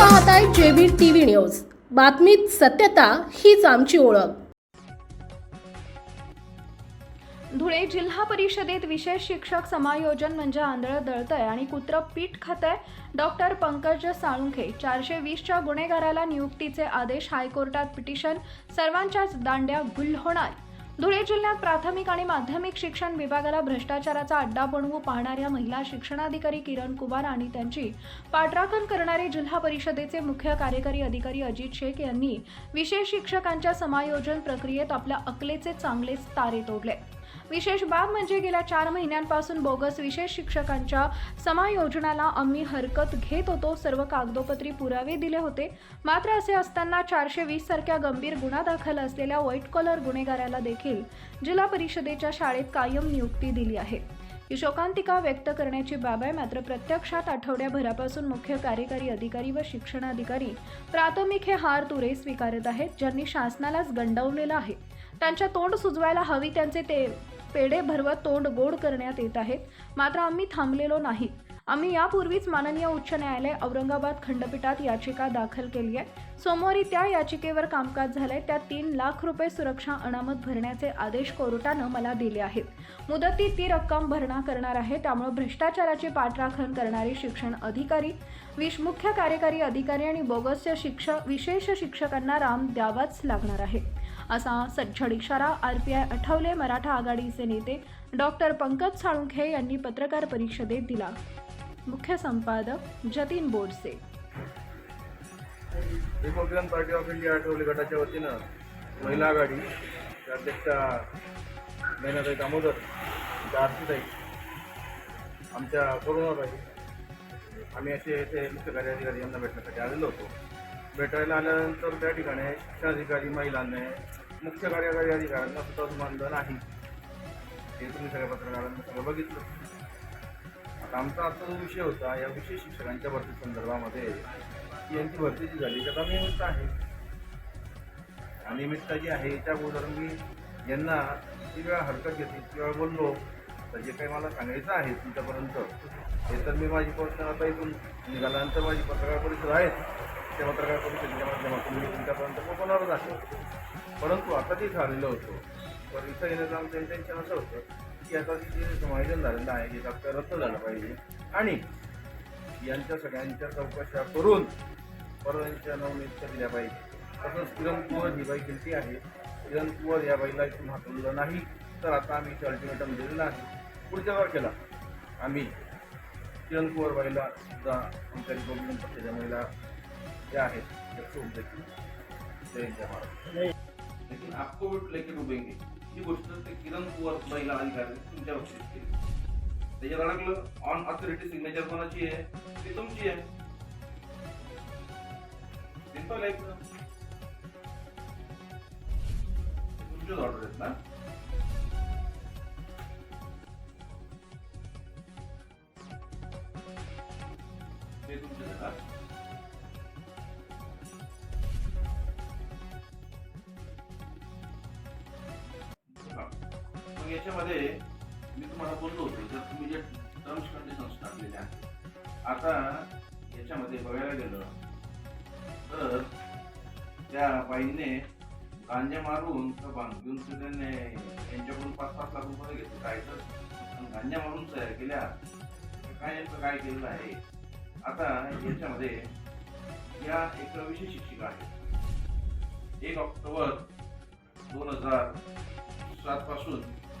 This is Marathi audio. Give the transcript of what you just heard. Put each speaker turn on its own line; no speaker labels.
पाहताय जेबी टीव्ही न्यूज. बातमीत सत्यता हीच आमची ओळख.
धुळे जिल्हा परिषदेत विशेष शिक्षक समायोजन म्हणजे आंधळं दळतंय आणि कुत्र पीठ खातंय. डॉक्टर पंकज साळुंखे चारशे वीसच्या गुन्हेगाराला नियुक्तीचे आदेश हायकोर्टात पिटिशन. सर्वांच्याच दांड्या गुल होणार धुळे जिल्ह्यात प्राथमिक आणि माध्यमिक शिक्षण विभागाला भ्रष्टाचाराचा अड्डा बनवू पाहणाऱ्या महिला शिक्षणाधिकारी किरण कुमार आणि त्यांची पाठराखण करणारे जिल्हा परिषदेचे मुख्य कार्यकारी अधिकारी अजित शेख यांनी विशेष शिक्षकांच्या समायोजन प्रक्रियेत आपल्या अकलेचे चांगलेच तारे तोडले. विशेष बाब म्हणजे गेल्या चार महिन्यांपासून बोगस विशेष शिक्षकांच्या समायोजनाला आम्ही हरकत घेत होतो. सर्व कागदोपत्री पुरावे दिले होते. मात्र असे असताना चारशे वीस सारख्या गंभीर गुन्हा दाखल असलेल्या व्हाईट कॉलर गुन्हेगाराला देखील जिल्हा परिषदेच्या शाळेत कायम नियुक्ती दिली आहे. ही शोकांतिका व्यक्त करण्याची बाब आहे. मात्र प्रत्यक्षात आठवड्याभरापासून मुख्य कार्यकारी अधिकारी व शिक्षणाधिकारी प्राथमिक हे हार तुरे स्वीकारत आहेत. ज्यांनी शासनालाच गंडवलेलं आहे. त्यांच्या तोंड सुजवायला हवी त्यांचे ते पेढे भरवत तोंड गोड करण्यात येत आहेत मात्र आम्ही थांबलेलो नाही. आम्ही यापूर्वीच माननीय उच्च न्यायालय औरंगाबाद खंडपीठात याचिका दाखल केली आहे. सोमवारी त्या याचिकेवर कामकाज झालंय. त्या तीन लाख रुपये सुरक्षा अनामत भरण्याचे आदेश कोर्टानं मला दिले आहेत. मुदतीत ती रक्कम भरणा करणार आहे. त्यामुळे भ्रष्टाचाराची पाठराखण करणारे शिक्षण अधिकारी विश मुख्य कार्यकारी अधिकारी आणि बोगसच्या शिक्षक विशेष शिक्षकांना राम द्यावाच लागणार आहे. असा सज्जड इशारा R P I Athawale Maratha आघाडीचे नेते डॉक्टर पंकज साळुंखे यांनी पत्रकार परिषदेत दिला. मुख्य संपादक Jatin Borse
Republican Party of India Athawale गटाच्या वतीनं महिला आघाडी त्या अध्यक्षा दामोदर आरतीताई आमच्या कोरोनाबाई आम्ही असे येथे मुख्य कार्याधिकारी यांना भेटण्यासाठी आलेलो होतो. भेटायला आल्यानंतर त्या ठिकाणी शिक्षणाधिकारी महिलांनी मुख्य कार्यकारी अधिकाऱ्यांना सुद्धा मानलं नाही हे तुम्ही सगळ्या पत्रकारांना सगळं बघितलं. आता आमचा आता जो विषय होता या विशेष शिक्षकांच्या भरती संदर्भामध्ये की यांची भरती जी झाली. त्याचा निमित्त आहे. अनियमितता जी आहे त्या अगोदर मी यांना किती वेळा हरकत घेतली किती वेळा बोललो तर जे काही मला सांगायचं आहे तुमच्यापर्यंत हे तर मी माझी पोस्ट आता इथून निघाल्यानंतर माझी पत्रकार परिषद आहे त्या पत्रकार परिषदेच्या माध्यमातून मी तुमच्यापर्यंत पोहोचणारच आहे. परंतु आता तिथं आलेलो होतो. पण इथं येण्याचं आमचं इंटेन्शन असं होतं की आता जे समायोजन झालेलं आहे जे तात्काळ रद्द झालं पाहिजे. आणि यांच्या सगळ्यांच्या चौकशा करून परवानच्या नवनियुक्त्या दिल्या पाहिजे. तसंच किरण कुवर ही बाई गेलती आहे. किरण कुवर या बाईला इथून हाकललं नाही. तर आता आम्ही इथे अल्टिमेटम दिलेलं आहे. पुढच्या तारखेला आम्ही किरण कुवर बाईला सुद्धा आमच्या रिपब्लिकन पक्षाच्या महिला ज्या आहेत. त्या सोड देतील जय जय महाराज.
लेकिन आपको भी लेके डुबेंगे। ही गोष्ट ते किरण कुवर महिला अधिकारी तुमच्या बाबतीत केली त्याच्यात अडकलं ऑन ऑथॉरिटी सिग्नेचर कोणाची आहे ती तुमची आहे सिंपल आहे तुमचीच ऑर्डर आहेत ना? ते तुमचे आहेत मग याच्यामध्ये मी तुम्हाला बोललो होतो जर तुम्ही जे टर्म्स कंडिशन्स टाकलेले आहेत आता याच्यामध्ये बघायला गेलं तर त्या बाईने गांजा मारून का बांधून त्याने यांच्याकडून पाच पाच लाख रुपये घेतले काय तर. गांजा मारून तयार केल्या काय नेमकं काय केलेलं आहे? आता याच्यामध्ये या एक विशेष शिक्षिका आहेत. एक ऑक्टोबर दोन हजार सात पासून